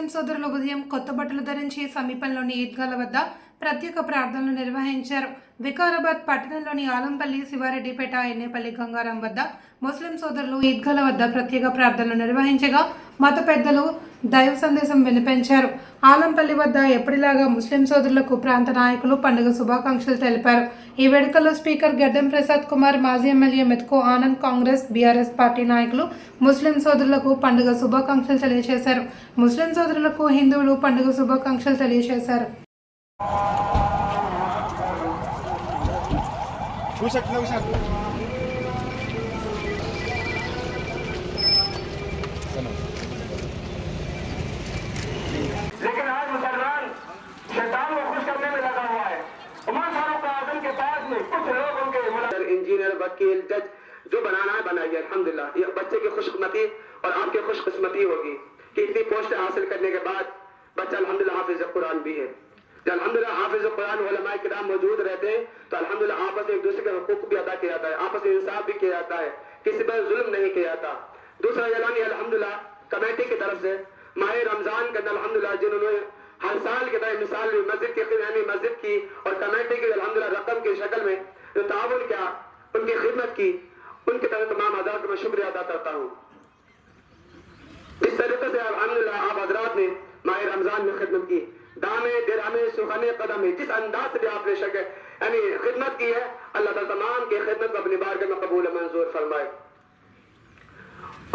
ముస్లిం సోదరులు ఉదయం కొత్త బట్టలు ధరించి సమీపంలోని ఈద్గాల వద్ద ప్రత్యేక ప్రార్థనలు నిర్వహించారు. వికారాబాద్ పట్టణంలోని ఆలంపల్లి శివారెడ్డిపేట ఎన్నేపల్లి గంగారం వద్ద ముస్లిం సోదరులు ఈద్గాల వద్ద ప్రత్యేక ప్రార్థనలు నిర్వహించగా మత పెద్దలు దైవ సందేశం వినిపించారు. ఆలంపల్లి వద్ద ఎప్పటిలాగా ముస్లిం సోదరులకు ప్రాంత నాయకులు పండుగ శుభాకాంక్షలు తెలిపారు. ఈ వేడుకల్లో స్పీకర్ గడ్డం ప్రసాద్ కుమార్ మాజీ MLA Methuku Anand Congress BRS party నాయకులు ముస్లిం సోదరులకు పండుగ శుభాకాంక్షలు తెలియజేశారు. ముస్లిం సోదరులకు హిందువులు పండుగ శుభాకాంక్షలు తెలియజేశారు. जो ताउन किया? उनकी खिदमत की। उनके तरफ़ तमाम आज़ाद को मैं शुक्रिया अदा करता हूँ। इस तरीके से आप हजरात ने माह रमज़ान में खिदमत की। दामे, दिरामे, सुखने, कदम, जिस अंदाज से भी आपने शक यानी खिदमत की है, अल्लाह ताला तमाम की खिदमत को अपनी बारगाह में कबूल मंजूर फरमाए।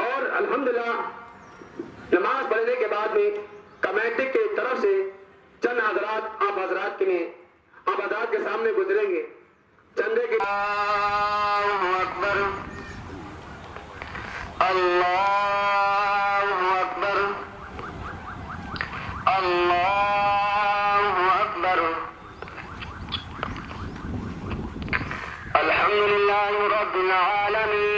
और अल्हम्दुलिल्लाह, नमाज़ पढ़ने के बाद में कमेटी के तरफ़ से चंद हजरात आप हजरात के लिए, आप हजरात के सामने गुजरेंगे। زندگی اللہ اکبر اللہ اکبر اللہ الحمد لله رب العالمين.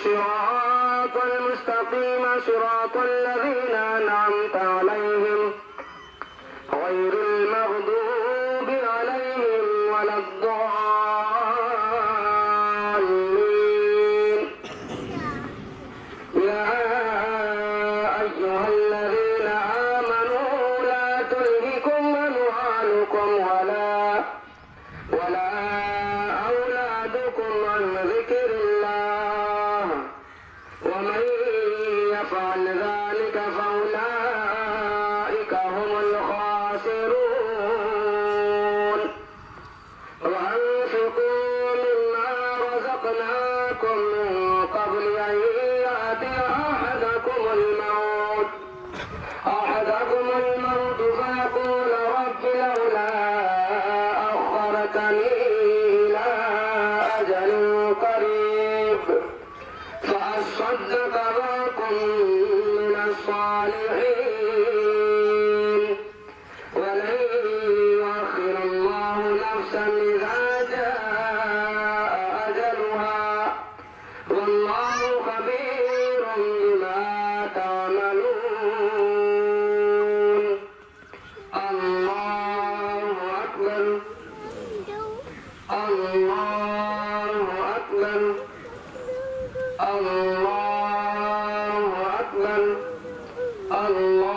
الصراط المستقيم صراط الذين أنعمت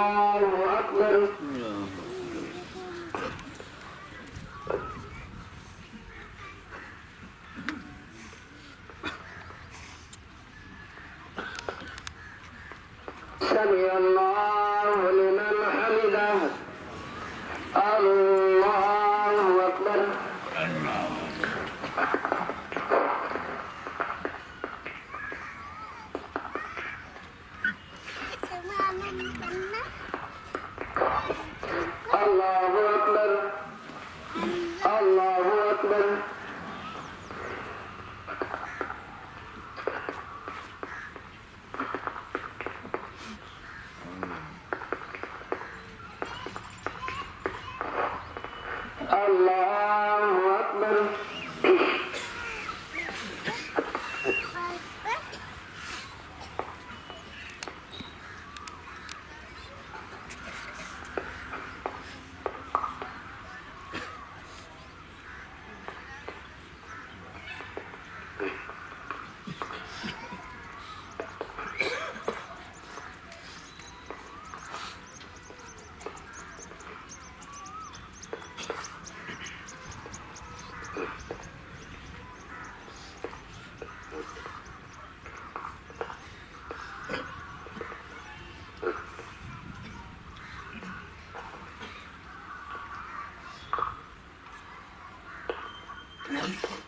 Música Allah. down.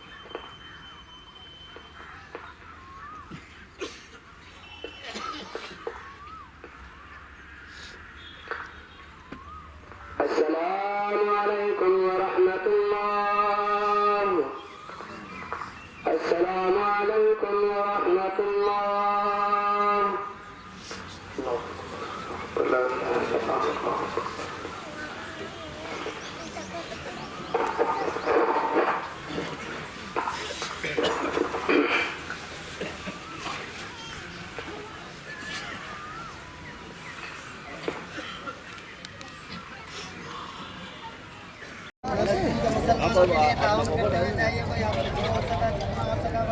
सगळ्या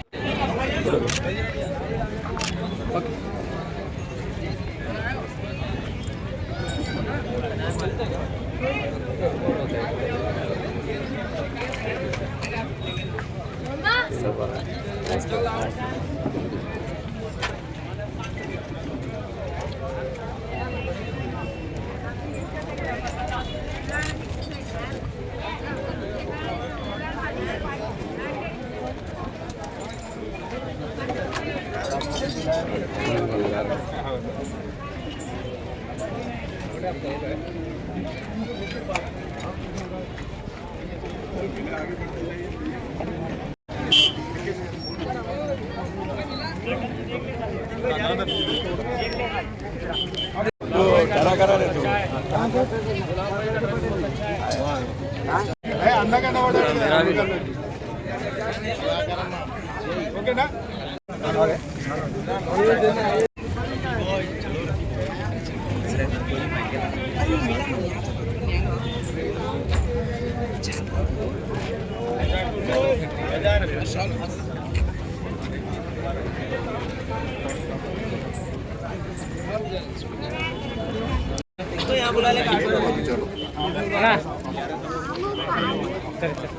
आगे बढ़ते जाइए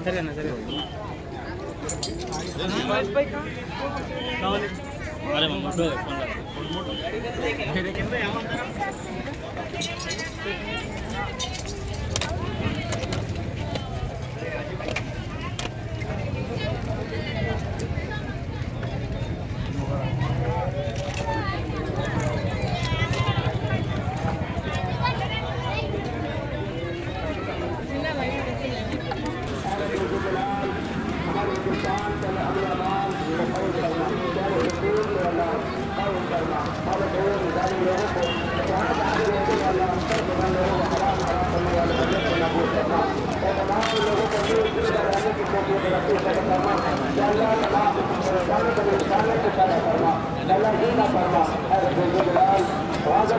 సరేనా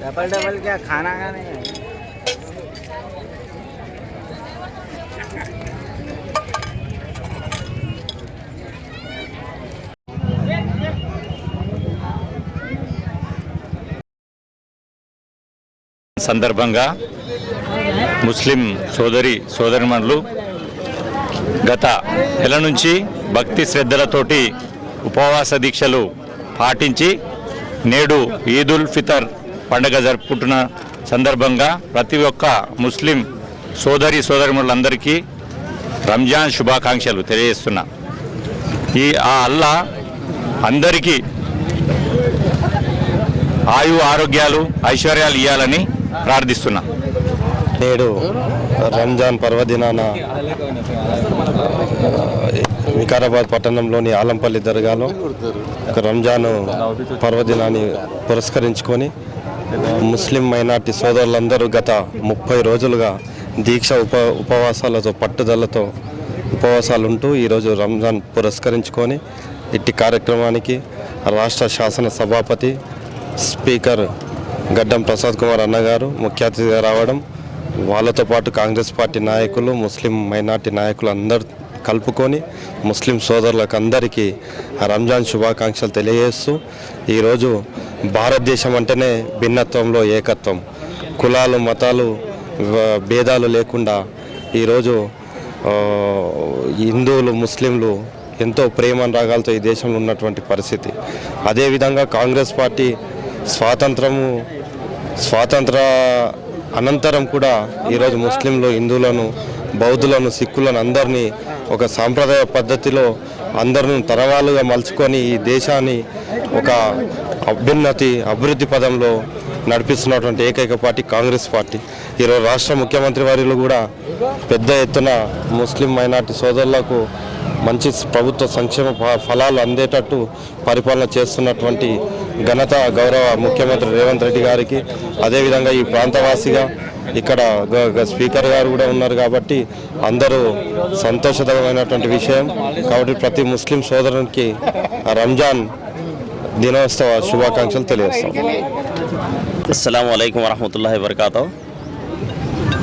डबल डबल क्या खाना का? సందర్భంగా ముస్లిం సోదరి సోదరిమణులు గత నెల నుంచి భక్తి శ్రద్ధలతోటి ఉపవాస దీక్షలు పాటించి నేడు ఈదుల్ ఫితర్ పండుగ జరుపుకుంటున్న సందర్భంగా ప్రతి ఒక్క ముస్లిం సోదరి సోదరిమణులందరికీ రంజాన్ శుభాకాంక్షలు తెలియజేస్తున్నా. ఈ ఆ అల్లా అందరికీ ఆయు ఆరోగ్యాలు ఐశ్వర్యాలు ఇవ్వాలని ప్రార్థిస్తున్నా. నేడు రంజాన్ పర్వదినాన వికారాబాద్ పట్టణంలోని ఆలంపల్లి దర్గాలో ఒక రంజాన్ పర్వదినాన్ని పురస్కరించుకొని ముస్లిం మైనార్టీ సోదరులందరూ గత ముప్పై రోజులుగా దీక్ష ఉప ఉపవాసాలతో పట్టుదలతో ఉపవాసాలు ఉంటూ ఈరోజు రంజాన్ పురస్కరించుకొని ఇట్టి కార్యక్రమానికి రాష్ట్ర శాసన సభాపతి స్పీకర్ గడ్డం ప్రసాద్ కుమార్ అన్నగారు ముఖ్య అతిథిగా రావడం వాళ్ళతో పాటు కాంగ్రెస్ పార్టీ నాయకులు ముస్లిం మైనార్టీ నాయకులు అందరు కలుపుకొని ముస్లిం సోదరులకు అందరికీ రంజాన్ శుభాకాంక్షలు తెలియజేస్తూ ఈరోజు భారతదేశం అంటేనే భిన్నత్వంలో ఏకత్వం. కులాలు మతాలు భేదాలు లేకుండా ఈరోజు హిందువులు ముస్లింలు ఎంతో ప్రేమ రాగాలతో ఈ దేశంలో ఉన్నటువంటి పరిస్థితి. అదేవిధంగా కాంగ్రెస్ పార్టీ స్వాతంత్రము స్వాతంత్ర అనంతరం కూడా ఈరోజు ముస్లింలు హిందువులను బౌద్ధులను సిక్కులను అందరినీ ఒక సాంప్రదాయ పద్ధతిలో అందరిని తరవాలుగా మలుచుకొని ఈ దేశాన్ని ఒక అభ్యున్నతి అభివృద్ధి పదంలో నడిపిస్తున్నటువంటి ఏకైక పార్టీ కాంగ్రెస్ పార్టీ. ఈరోజు రాష్ట్ర ముఖ్యమంత్రి వారిలో కూడా పెద్ద ఎత్తున ముస్లిం మైనార్టీ సోదరులకు మంచి ప్రభుత్వ సంక్షేమ ఫ- ఫలాలు అందేటట్టు పరిపాలన చేస్తున్నటువంటి ఘనత గౌరవ ముఖ్యమంత్రి రేవంత్ రెడ్డి గారికి అదేవిధంగా ఈ ప్రాంతవాసిగా ఇక్కడ గ- గ- స్పీకర్ గారు కూడా ఉన్నారు కాబట్టి అందరూ సంతోషకరమైనటువంటి విషయం కాబట్టి ప్రతి ముస్లిం సోదరునికి రంజాన్ దినోత్సవ శుభాకాంక్షలు తెలియజేస్తాం अस्सलाम वालेकुम वरहमतुल्लाहि वबरकातुहू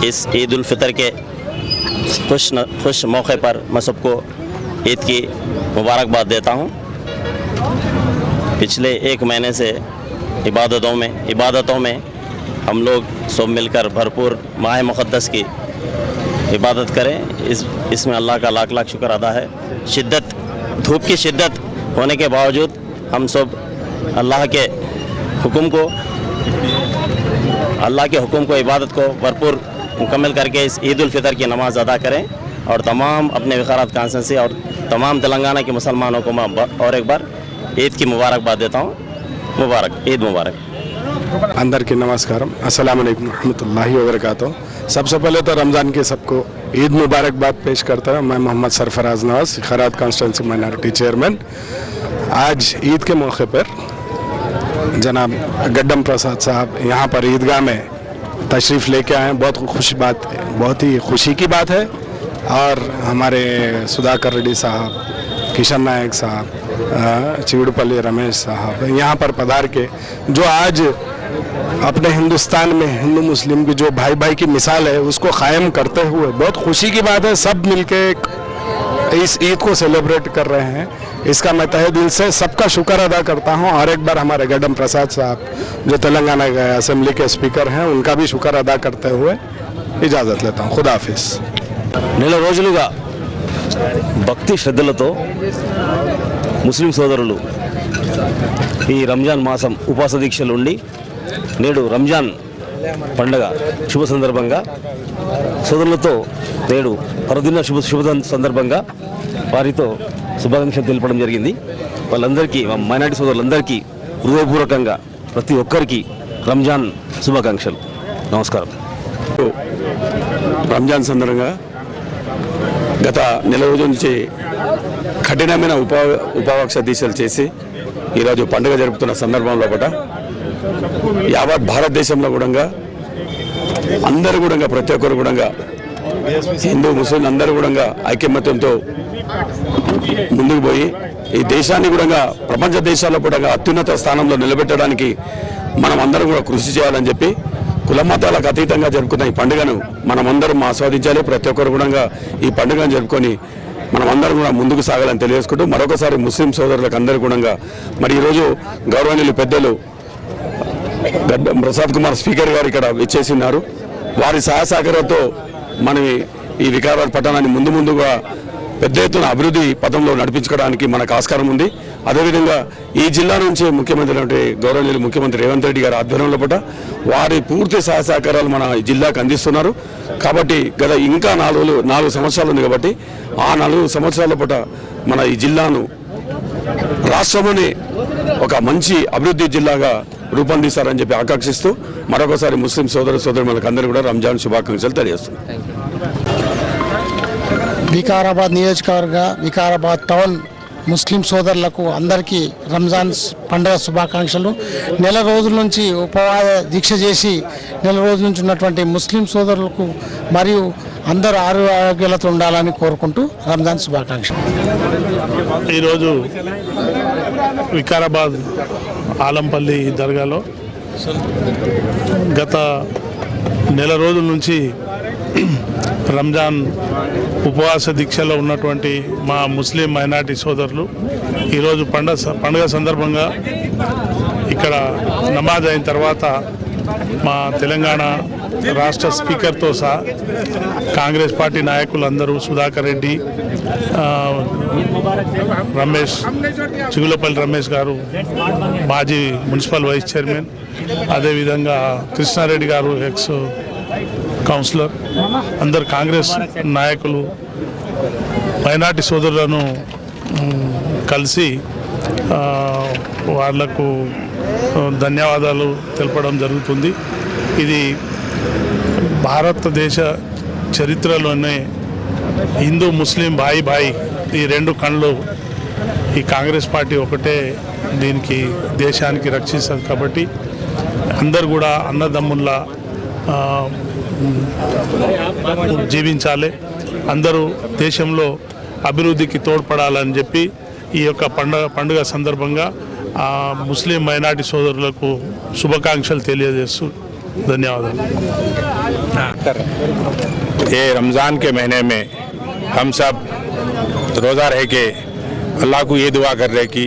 इस ईद उल फितर के खुश न, खुश मौके पर मैं सबको ईद की मुबारकबाद देता हूँ। पिछले एक महीने से इबादतों में इबादतों में हम लोग सब मिलकर भरपूर माह मुक़दस की इबादत करें। इस, इसमें अल्लाह का लाख लाख शुक्र अदा है। शिद्दत, धूप की शिद्दत होने के बावजूद हम सब अल्लाह के हुक्म को, अल्लाह के हुक्म को, इबादत को भरपूर मुकम्मल करके इस ईद फितर की नमाज़ अदा करें और तमाम अपने विकारात कांसन से और तमाम तेलंगाना के मुसलमानों को मैं और एक बार ईद की मुबारकबाद देता हूँ। मुबारक, ईद मुबारक। अंदर की नमस्कार असल वालेकुम वरक सबसे पहले तो रमज़ान के सबको ईद मुबारकबाद पेश करता हूँ। मैं Mohammed Sarfaraz Nawaz, Kharat constituency minority chairman. आज ईद के मौके पर जनाब गड्डम प्रसाद साहब यहाँ पर ईदगाह में तशरीफ़ लेके आए बहुत खुश बात, बहुत ही खुशी की बात है। और हमारे सुधाकर रेड्डी साहब, किशन नायक साहब चिगड़पल्ली रमेश साहब, यहाँ पर पधार के जो आज अपने हिंदुस्तान में हिंदू मुस्लिम की जो भाई भाई की मिसाल है, उसको कायम करते हुए बहुत खुशी की बात है, सब मिलके इस ईद को सेलिब्रेट कर रहे हैं। इसका मैं तहे दिल से सबका शुक्र अदा करता हूँ और एक बार हमारे गडम प्रसाद साहब, जो तेलंगाना के असेंबली के स्पीकर हैं, उनका भी शुक्र अदा करते हुए इजाज़त लेता हूँ। खुदा हाफिज़। నెల రోజులుగా భక్తి శ్రద్ధలతో ముస్లిం సోదరులు ఈ రంజాన్ మాసం ఉపాస దీక్షలు ఉండి నేడు రంజాన్ పండగ శుభ సందర్భంగా సోదరులతో నేడు పరదిన శుభ శుభ సందర్భంగా వారితో శుభాకాంక్షలు తెలపడం జరిగింది. వాళ్ళందరికీ మైనార్టీ సోదరులందరికీ హృదయపూర్వకంగా ప్రతి ఒక్కరికి రంజాన్ శుభాకాంక్షలు. నమస్కారం. రంజాన్ సందర్భంగా గత నెల రోజుల నుంచి కఠినమైన ఉపా ఉపవాస దీక్షలు చేసి ఈరోజు పండుగ జరుపుతున్న సందర్భంలో కూడా యావత్ భారతదేశంలో కూడా అందరూ కూడా ప్రతి ఒక్కరు కూడా హిందూ ముస్లిం అందరూ కూడా ఐకమత్యంతో ముందుకు పోయి ఈ దేశాన్ని కూడా ప్రపంచ దేశాల్లో కూడా అత్యున్నత స్థానంలో నిలబెట్టడానికి మనం అందరం కూడా కృషి చేయాలని చెప్పి కుల మతాలకు అతీతంగా జరుపుకున్న ఈ పండుగను మనమందరం ఆస్వాదించాలి. ప్రతి ఒక్కరు కూడా ఈ పండుగను జరుపుకొని మనమందరం కూడా ముందుకు సాగాలని తెలియజేసుకుంటూ మరొకసారి ముస్లిం సోదరులకు అందరూ కూడా మరి ఈరోజు గౌరవనీయులు పెద్దలు గడ్డ ప్రసాద్ కుమార్ స్పీకర్ గారు ఇక్కడ ఇచ్చేసినారు వారి సహాయ సహకారంతో మనం ఈ- ఈ వికారాబాద్ పట్టణాన్ని ముందు ముందుగా పెద్ద ఎత్తున అభివృద్ధి పథంలో నడిపించుకోవడానికి మనకు ఆస్కారం ఉంది. అదేవిధంగా ఈ జిల్లా నుంచి ముఖ్యమంత్రి అంటే గౌరవనీయులు ముఖ్యమంత్రి రేవంత్ రెడ్డి గారి ఆధ్వర్యంలో పట వారి పూర్తి సహాయ సహకారాలు మన ఈ జిల్లాకు అందిస్తున్నారు. కాబట్టి గత ఇంకా నాలుగు నాలుగు సంవత్సరాలు ఉంది కాబట్టి ఆ నాలుగు సంవత్సరాల పూట మన ఈ జిల్లాను రాష్ట్రంలోనే ఒక మంచి అభివృద్ధి జిల్లాగా రూపొందిస్తారని చెప్పి ఆకాంక్షిస్తూ మరొకసారి ముస్లిం సోదర సోదరులకు అందరూ కూడా రంజాన్ శుభాకాంక్షలు తెలియజేస్తున్నాం. వికారాబాద్ నియోజకవర్గ వికారాబాద్ టౌన్ ముస్లిం సోదరులకు అందరికీ రంజాన్ పండుగ శుభాకాంక్షలు. నెల రోజుల నుంచి ఉపవాస దీక్ష చేసి నెల రోజుల నుంచి ఉన్నటువంటి ముస్లిం సోదరులకు మరియు అందరూ ఆరోగ్యాలతో ఉండాలని కోరుకుంటూ రంజాన్ శుభాకాంక్షలు. ఈరోజు వికారాబాద్ ఆలంపల్లి దర్గాలో గత నెల రోజుల నుంచి రంజాన్ ఉపవాస దీక్షలో ఉన్నటువంటి మా ముస్లిం మైనార్టీ సోదరులు ఈరోజు పండగ పండుగ సందర్భంగా ఇక్కడ నమాజ్ అయిన తర్వాత మా తెలంగాణ రాష్ట్ర స్పీకర్తో సహా కాంగ్రెస్ పార్టీ నాయకులందరూ సుధాకర్ రెడ్డి రమేష్ చిగులపల్లి రమేష్ గారు మాజీ మున్సిపల్ వైస్ చైర్మన్ అదేవిధంగా కృష్ణారెడ్డి గారు ఎక్స్ కౌన్సిలర్ అందరు కాంగ్రెస్ నాయకులు మైనార్టీ సోదరులను కలిసి వాళ్ళకు ధన్యవాదాలు తెలపడం జరుగుతుంది. ఇది భారతదేశ చరిత్రలోనే హిందూ ముస్లిం బాయి బాయి ఈ రెండు కళ్ళు ఈ కాంగ్రెస్ పార్టీ ఒకటే దీనికి దేశానికి రక్షిస్తుంది కాబట్టి అందరు కూడా అన్నదమ్ముల్లా జీవించాలి అందరూ దేశంలో అభివృద్ధికి తోడ్పడాలని చెప్పి ఈ యొక్క పండుగ పండుగ సందర్భంగా ఆ, ముస్లిం మైనార్టీ సోదరులకు శుభాకాంక్షలు తెలియజేస్తూ ధన్యవాదాలు ये रमज़ान के महीने में हम सब रोज़ा रह के अल्लाह को ये दुआ कर रहे कि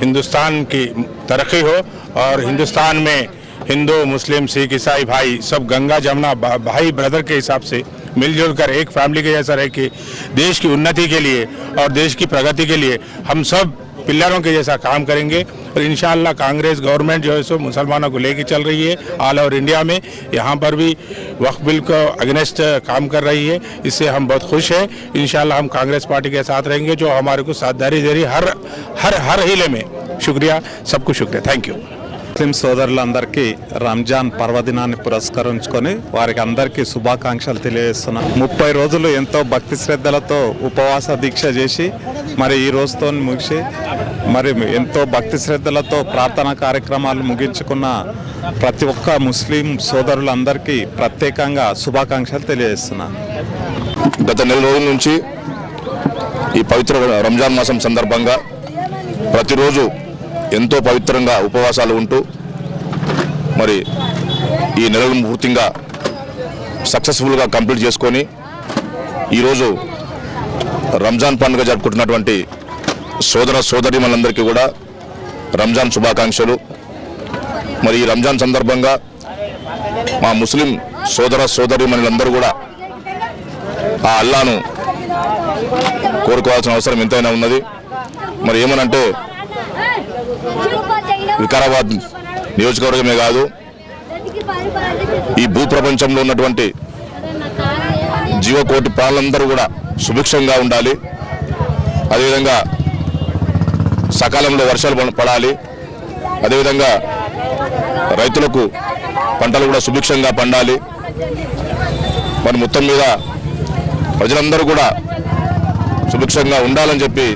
हिंदुस्तान की तरक्की हो और हिंदुस्तान में हिंदू, मुस्लिम, सिख, ईसाई भाई सब गंगा, जमुना भाई ब्रदर के हिसाब से मिलजुल कर एक फैमिली के जैसा रह के देश की उन्नति के लिए और देश की प्रगति के लिए हम सब पिल्लरों के जैसा काम करेंगे। और इन कांग्रेस गवर्नमेंट जो है सो मुसलमानों को लेके चल रही है ऑल ओवर इंडिया में। यहाँ पर भी वक्फ बिल को अगेंस्ट काम कर रही है, इससे हम बहुत खुश हैं। इन हम कांग्रेस पार्टी के साथ रहेंगे, जो हमारे को साझेदारी दे रही हर हर हर हिले में। शुक्रिया, सबको शुक्रिया। थैंक यू ముస్లిం సోదరులందరికీ రంజాన్ పర్వదినాన్ని పురస్కరించుకొని వారికి అందరికీ శుభాకాంక్షలు తెలియజేస్తున్నాను ముప్పై రోజులు ఎంతో భక్తి శ్రద్ధలతో ఉపవాస దీక్ష చేసి మరి ఈ రోజుతో ముగిసి మరి ఎంతో భక్తి శ్రద్ధలతో ప్రార్థనా కార్యక్రమాలు ముగించుకున్న ప్రతి ఒక్క ముస్లిం సోదరులందరికీ ప్రత్యేకంగా శుభాకాంక్షలు తెలియజేస్తున్నాను గత నెల రోజుల నుంచి ఈ పవిత్ర రంజాన్ మాసం సందర్భంగా ప్రతిరోజు ఎంతో పవిత్రంగా ఉపవాసాలు ఉంటూ మరి ఈ నెలలు పూర్తిగా సక్సెస్ఫుల్గా కంప్లీట్ చేసుకొని ఈరోజు రంజాన్ పండుగ జరుపుకుంటున్నటువంటి సోదర సోదరిమణులందరికీ కూడా రంజాన్ శుభాకాంక్షలు. మరి ఈ రంజాన్ సందర్భంగా మా ముస్లిం సోదర సోదరిమణులందరూ కూడా ఆ అల్లాను కోరుకోవాల్సిన అవసరం ఎంతైనా ఉన్నది. మరి ఏమనంటే వికారాబాద్ నియోజకవర్గమే కాదు ఈ భూ ప్రపంచంలో ఉన్నటువంటి జీవకోటి ప్రాణులందరూ కూడా సుభిక్షంగా ఉండాలి. అదేవిధంగా సకాలంలో వర్షాలు పడాలి. అదేవిధంగా రైతులకు పంటలు కూడా సుభిక్షంగా పండాలి. మరి మొత్తం మీద ప్రజలందరూ కూడా సుభిక్షంగా ఉండాలని చెప్పి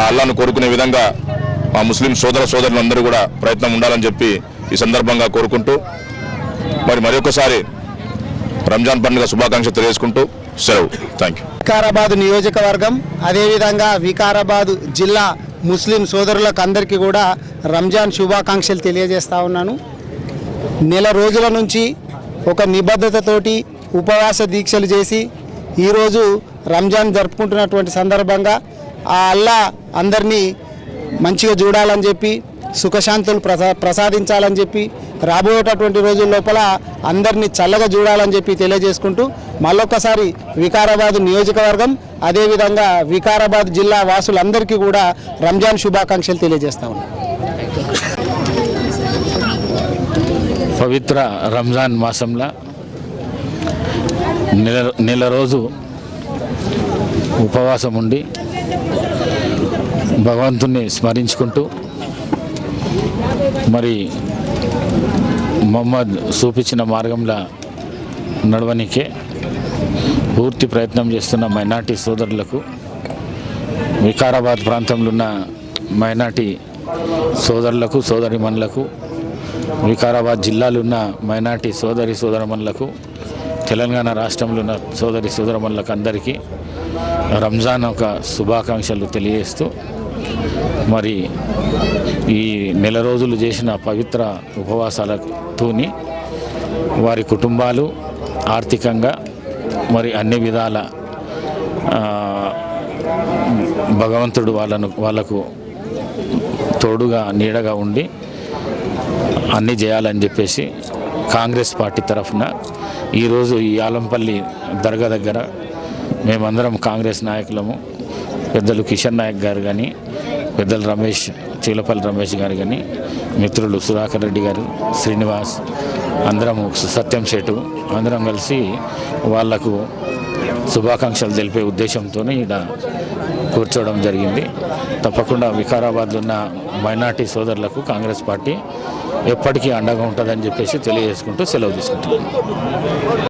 ఆ అల్లాను కోరుకునే విధంగా మా ముస్లిం సోదర సోదరులందరూ కూడా ప్రయత్నం ఉండాలని చెప్పి ఈ సందర్భంగా కోరుకుంటూ మరి మరొకసారి రంజాన్ పండుగ శుభాకాంక్షలు తెలియజేసుకుంటూ సెలవు. థ్యాంక్ యూ వికారాబాద్ నియోజకవర్గం అదేవిధంగా వికారాబాద్ జిల్లా ముస్లిం సోదరులకు అందరికీ కూడా రంజాన్ శుభాకాంక్షలు తెలియజేస్తా ఉన్నాను. నెల రోజుల నుంచి ఒక నిబద్ధతతోటి ఉపవాస దీక్షలు చేసి ఈరోజు రంజాన్ జరుపుకుంటున్నటువంటి సందర్భంగా ఆ అల్లా అందరినీ మంచిగా చూడాలని చెప్పి సుఖశాంతులు ప్రసా ప్రసాదించాలని చెప్పి రాబోయేటటువంటి రోజుల లోపల అందరినీ చల్లగా చూడాలని చెప్పి తెలియజేసుకుంటూ మళ్ళొక్కసారి వికారాబాద్ నియోజకవర్గం అదేవిధంగా వికారాబాద్ జిల్లా వాసులందరికీ కూడా రంజాన్ శుభాకాంక్షలు తెలియజేస్తా పవిత్ర రంజాన్ మాసంలో నెల నెల రోజు ఉపవాసం ఉండి భగవంతుని స్మరించుకుంటూ మరి మొహమ్మద్ చూపించిన మార్గంలో నడవనికే పూర్తి ప్రయత్నం చేస్తున్న మైనార్టీ సోదరులకు వికారాబాద్ ప్రాంతంలో ఉన్న మైనార్టీ సోదరులకు సోదరిమణులకు వికారాబాద్ జిల్లాలో ఉన్న మైనార్టీ సోదరి సోదరమణులకు తెలంగాణ రాష్ట్రంలో ఉన్న సోదరి సోదరమణులకు అందరికీ రంజాన్ ఒక శుభాకాంక్షలు తెలియజేస్తూ మరి ఈ నెల రోజులు చేసిన పవిత్ర ఉపవాసాలతోని వారి కుటుంబాలు ఆర్థికంగా మరి అన్ని విధాల భగవంతుడు వాళ్ళను వాళ్ళకు తోడుగా నీడగా ఉండి అన్నీ చేయాలని చెప్పేసి కాంగ్రెస్ పార్టీ తరఫున ఈరోజు ఈ ఆలంపల్లి దర్గా దగ్గర మేమందరం కాంగ్రెస్ నాయకులము పెద్దలు కిషన్ నాయక్ గారు కానీ పెద్దలు రమేష్ చీలపల్లి రమేష్ గారు కానీ మిత్రులు సుధాకర్ రెడ్డి గారు శ్రీనివాస్ అందరము సత్యం శెట్టు అందరం కలిసి వాళ్ళకు శుభాకాంక్షలు తెలిపే ఉద్దేశంతో ఇక్కడ కూర్చోవడం జరిగింది. తప్పకుండా వికారాబాద్లో ఉన్న మైనార్టీ సోదరులకు కాంగ్రెస్ పార్టీ ఎప్పటికీ అండగా ఉంటుందని చెప్పేసి తెలియజేసుకుంటూ సెలవు తీసుకుంటున్నాను.